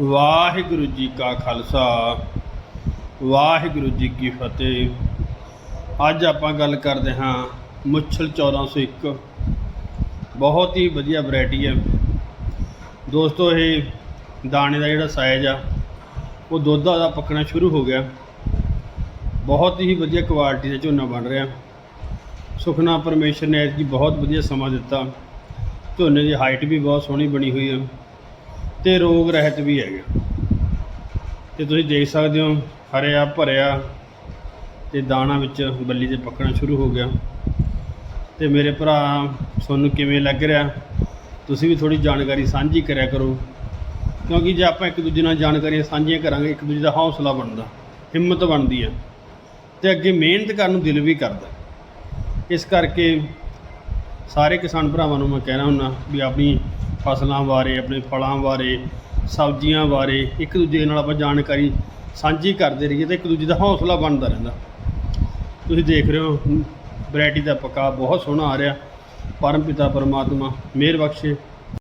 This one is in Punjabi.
ਵਾਹਿਗੁਰੂ ਜੀ ਕਾ ਖਾਲਸਾ, ਵਾਹਿਗੁਰੂ ਜੀ ਕੀ ਫਤਿਹ। ਅੱਜ ਆਪਾਂ ਗੱਲ ਕਰਦੇ ਹਾਂ ਮੁੱਛਲ 1401 ਬਹੁਤ ਹੀ ਵਧੀਆ ਵੈਰਾਈਟੀ ਹੈ। ਦੋਸਤੋ, ਇਹ ਦਾਣੇ ਦਾ ਜਿਹੜਾ ਸਾਈਜ਼ ਆ, ਉਹ ਦੁੱਧ ਦਾ ਪੱਕਣਾ ਸ਼ੁਰੂ ਹੋ ਗਿਆ। ਬਹੁਤ ਹੀ ਵਧੀਆ ਕੁਆਲਿਟੀ ਦਾ ਝੋਨਾ ਬਣ ਰਿਹਾ। ਸੁਖਨਾ ਪਰਮੇਸ਼ਰ ਨੇ ਇਸ ਐਤਕੀ ਬਹੁਤ ਵਧੀਆ ਸਮਾਂ ਦਿੱਤਾ। ਝੋਨੇ ਦੀ ਹਾਈਟ ਵੀ ਬਹੁਤ ਸੋਹਣੀ ਬਣੀ ਹੋਈ ਹੈ। ਤੇ ਰੋਗ ਰਹਿਤ ਵੀ ਹੈਗਾ। ਤੇ ਤੁਸੀਂ ਦੇਖ ਸਕਦੇ ਹੋ, ਹਰਿਆ, ਭਰਿਆ ਤੇ ਦਾਣਾ ਵਿੱਚ ਬੱਲੀ ਦੇ ਪੱਕਣਾ ਸ਼ੁਰੂ ਹੋ ਗਿਆ। ਤੇ ਮੇਰੇ ਭਰਾ, ਤੁਹਾਨੂੰ ਕਿਵੇਂ ਲੱਗ ਰਿਹਾ? ਤੁਸੀਂ ਵੀ ਥੋੜੀ ਜਾਣਕਾਰੀ ਸਾਂਝੀ ਕਰਿਆ ਕਰੋ। ਕਿਉਂਕਿ ਜੇ ਆਪਾਂ ਇੱਕ ਦੂਜੇ ਨਾਲ ਜਾਣਕਾਰੀਆਂ ਸਾਂਝੀਆਂ ਕਰਾਂਗੇ, ਇੱਕ ਦੂਜੇ ਦਾ ਹੌਸਲਾ ਬਣਦਾ, ਹਿੰਮਤ ਬਣਦੀ ਹੈ। ਤੇ ਅੱਗੇ ਮਿਹਨਤ ਕਰਨ ਨੂੰ ਦਿਲ ਵੀ ਕਰਦਾ। ਇਸ ਕਰਕੇ ਸਾਰੇ ਕਿਸਾਨ ਭਰਾਵਾਂ ਨੂੰ ਮੈਂ ਕਹਿਣਾ ਹੁੰਦਾ ਵੀ ਆਪਣੀ ਫਸਲਾਂ ਬਾਰੇ, ਆਪਣੇ ਫਲਾਂ ਬਾਰੇ, ਸਬਜ਼ੀਆਂ ਬਾਰੇ, ਇੱਕ ਦੂਜੇ ਨਾਲ ਆਪਾਂ ਜਾਣਕਾਰੀ ਸਾਂਝੀ ਕਰਦੇ ਰਹੀਏ ਤੇ ਇੱਕ ਦੂਜੇ ਦਾ ਹੌਸਲਾ ਬਣਦਾ ਰਹਿੰਦਾ। ਤੁਸੀਂ ਦੇਖ ਰਹੇ ਹੋ, ਵੈਰਾਈਟੀ ਦਾ ਪਕਾ ਬਹੁਤ ਸੋਹਣਾ ਆ ਰਿਹਾ। ਪਰਮ ਪਿਤਾ ਪਰਮਾਤਮਾ, ਮਿਹਰ ਬਖਸ਼ੇ।